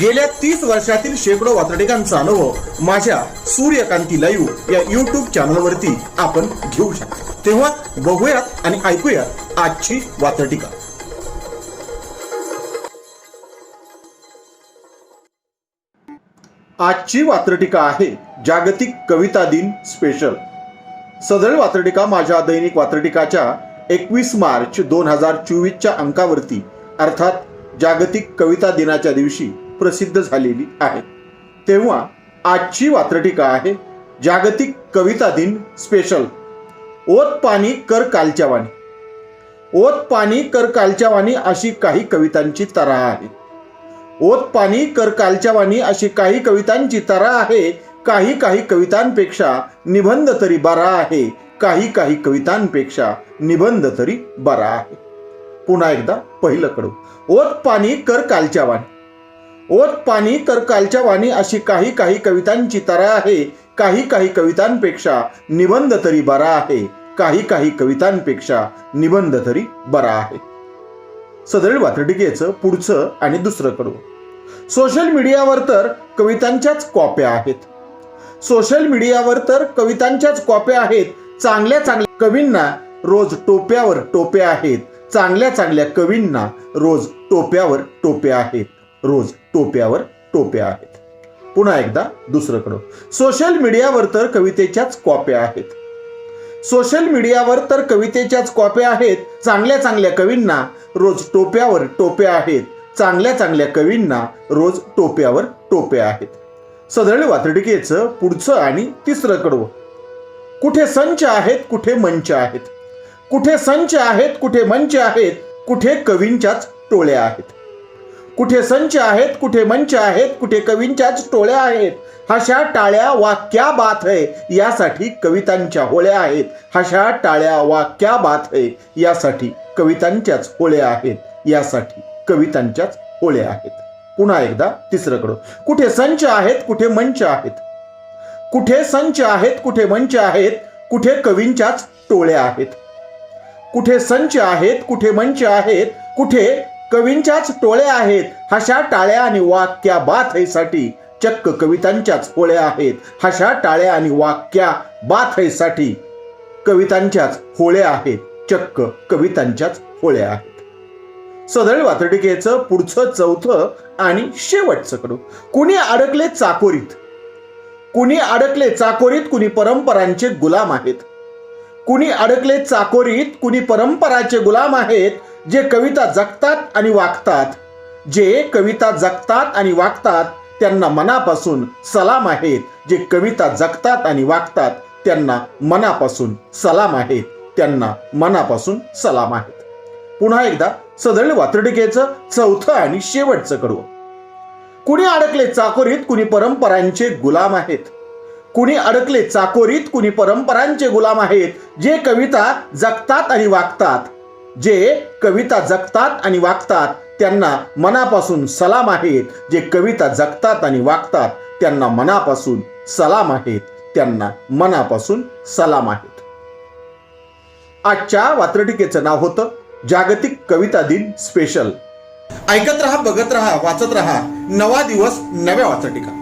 गेल्या तीस वर्षातील शेकडो वातडिकांचा अनुभव माझ्या सूर्यकांती लाईव्ह या युट्यूब चॅनलवरती आपण घेऊ शकता. तेव्हा बघूयात आणि ऐकूयात आजची वातडिका आजची वात्रटिका आहे जागतिक कविता दिन स्पेशल सदळ वात्रटिका माझ्या दैनिक वात्रटिकाच्या एकवीस मार्च दोन हजार चोवीसच्या अंकावरती अर्थात जागतिक कविता दिनाच्या दिवशी. प्रसिद्ध झालेली आहे. तेव्हा आजची वात्रटीका आहे जागतिक कविता दिन स्पेशल ओत पाणी कर कालच्या वाणी ओत पाणी कर कालच्या वाणी अशी काही कवितांची तरा आहे. ओत पाणी कर कालच्या वाणी अशी काही कवितांची तरा आहे. काही काही कवितांपेक्षा निबंध तरी बरा आहे. काही काही कवितांपेक्षा निबंध तरी बरा आहे. पुन्हा एकदा पहिलं कडू. ओत पाणी कर कालच्या वाणी ओत पाणी तर कालच्या वाणी अशी काही काही कवितांची तरा आहे काही काही कवितांपेक्षा निबंध तरी बरा आहे काही काही कवितांपेक्षा निबंध तरी बरा आहे. सदळ वात्रटिकेचं पुढचं आणि दुसरं कडू सोशल मीडियावर तर कवितांच्याच कॉप्या आहेत. सोशल मीडियावर तर कवितांच्याच कॉप्या आहेत. चांगल्या चांगल्या कवींना रोज टोप्यावर टोप्या आहेत. चांगल्या चांगल्या कवींना रोज टोप्यावर टोप्या आहेत. रोज टोप्यावर टोप्या आहेत. पुन्हा एकदा दुसरं सोशल मीडियावर तर कवितेच्याच कॉप्या आहेत. सोशल मीडियावर तर कवितेच्याच कॉप्या आहेत. चांगल्या चांगल्या कवींना रोज टोप्यावर टोप्या आहेत. चांगल्या चांगल्या कवींना रोज टोप्यावर टोप्या आहेत. सदळ वात्रटिकेचं पुढचं आणि तिसरं कडवं कुठे संच आहेत कुठे मंच आहेत. कुठे संच आहेत कुठे मंच आहेत कुठे कवींच्याच टोळ्या आहेत. कुठे संच आहेत कुठे मंच आहेत कुठे कवींच्याच टोळ्या आहेत हशा टाळ्या वाक्या बात है यासाठी कवितांच्या होळ्या आहेत. हशा टाळ्या वाक्या बात है यासाठी कवितांच्याच होळ्या आहेत यासाठी कवितांच्याच होळ्या आहेत. पुन्हा एकदा तिसरं कुठे संच आहेत कुठे मंच आहेत? कुठे संच आहेत कुठे मंच आहेत कुठे कवींच्याच टोळ्या आहेत? कुठे संच आहेत कुठे मंच आहेत कुठे कवींच्याच टोळ्या आहेत. हशा टाळ्या आणि वाक्या बात चक्क कवितांच्याच होळ्या आहेत. हशा टाळ्या आणि वाक्या बात कवितांच्याच होळ्या आहेत. चक्क कवितांच्याच होळ्या आहेत. सदळ वातडिकेचं पुढचं चौथं आणि शेवटचं कडू. कुणी अडकले चाकोरीत? कुणी अडकले चाकोरीत कुणी परंपरांचे गुलाम आहेत. कुणी अडकले चाकोरीत कुणी परंपराचे गुलाम आहेत. जे कविता जगतात आणि वागतात जे कविता जगतात आणि वागतात त्यांना मनापासून सलाम आहेत. जे कविता जगतात आणि वागतात त्यांना मनापासून सलाम आहेत. त्यांना मनापासून सलाम आहेत. पुन्हा एकदा सदळ वात्रटिकेचं चौथं आणि शेवटचं कडवं. कुणी अडकले चाकोरीत कुणी परंपरांचे गुलाम आहेत. कुणी अडकले चाकोरीत कुणी परंपरांचे गुलाम आहेत. जे कविता जगतात आणि वागतात जे कविता जगतात आणि वागतात त्यांना मनापासून सलाम आहेत. जे कविता जगतात आणि वागतात त्यांना मनापासून सलाम आहेत. त्यांना मनापासून सलाम आहेत. आजच्या वात्रटिकेचं नाव होतं जागतिक कविता दिन स्पेशल. ऐकत रहा बघत रहा वाचत रहा. नवा दिवस नव्या वाचटिका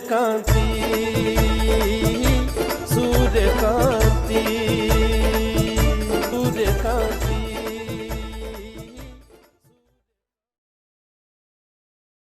कांती